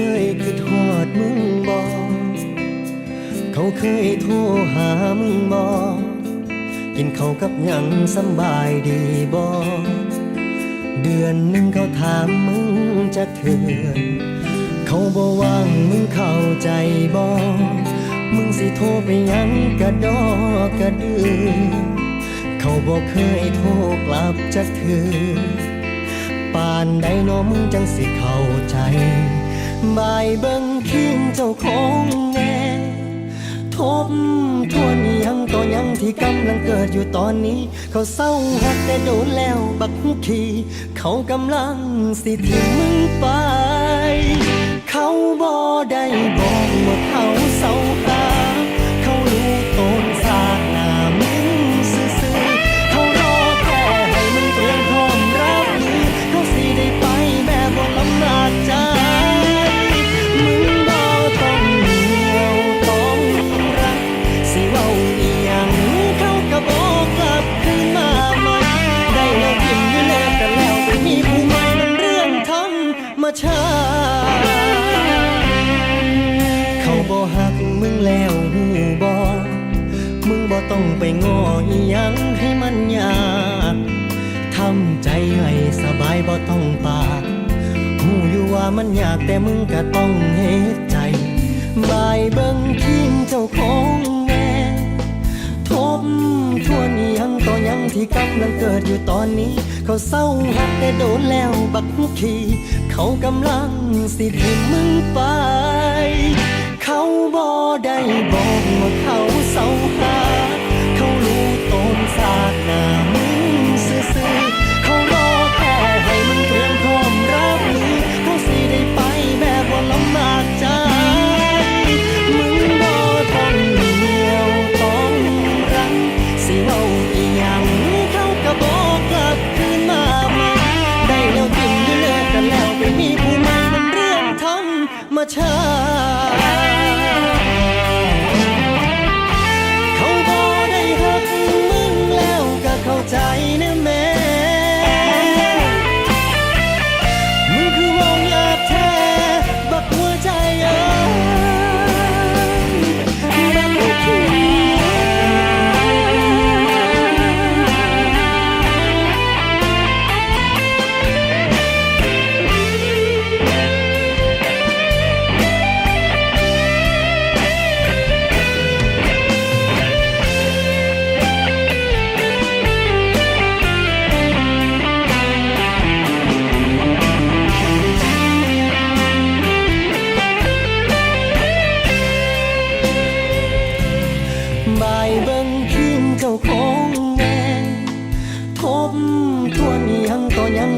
เคยคิดฮอดมึงบอกเขาเคยโทรหามึงบอกกินเขาวกับยังสบายดีบอกเดือนหนึ่งเขาถามมึงจะเถื่อนเขาบอกว่างมึงเข้าใจบอกมึงสิโทรไปยังกระดอกกระดือเขาบอกเคยโทรกลับจะเถื่อปานใดน้อมึงจังสิเข้าใจ บายเบิ่งคิงเจ้าของแน่ทบทวนยังต่อยังที่กำลังเกิดอยู่ตอนนี้ เขาเศร้าหักแต่โดนแล้วบักขีเขากำลังสิทิ้งมึงไป ชาเขาบ่หักมึงแล้วหูบ่มึงบ่ต้องไปง้ออีหยังให้มันยากทำใจให้สบายบ่ต้องปากหูอยู่ว่ามันยากแต่มึงก็ต้องเฮ็ดใจบายเบิ่งทีมเจ้าของ ที่กำลังเกิดอยู่ตอนนี้ เขาเศร้าหักแต่โดนแล้วบักขีเขากำลังสิทิ้งมึงไป เขาบ่ได้บอกว่าเขาเศร้า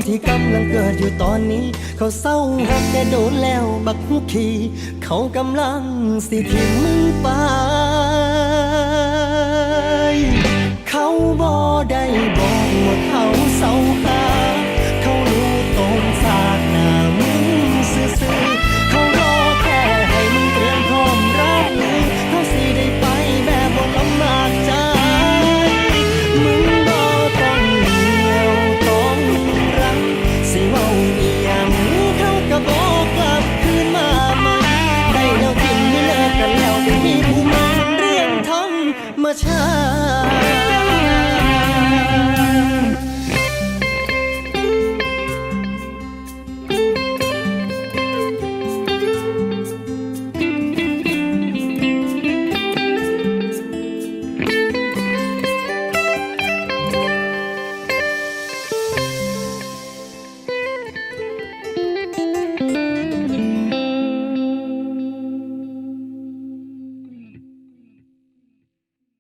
ที่กำลังเกิดอยู่ตอนนี้ เขาเศร้าหักแต่โดนแล้วบักขีเขากำลังสิทิ้งมึงไป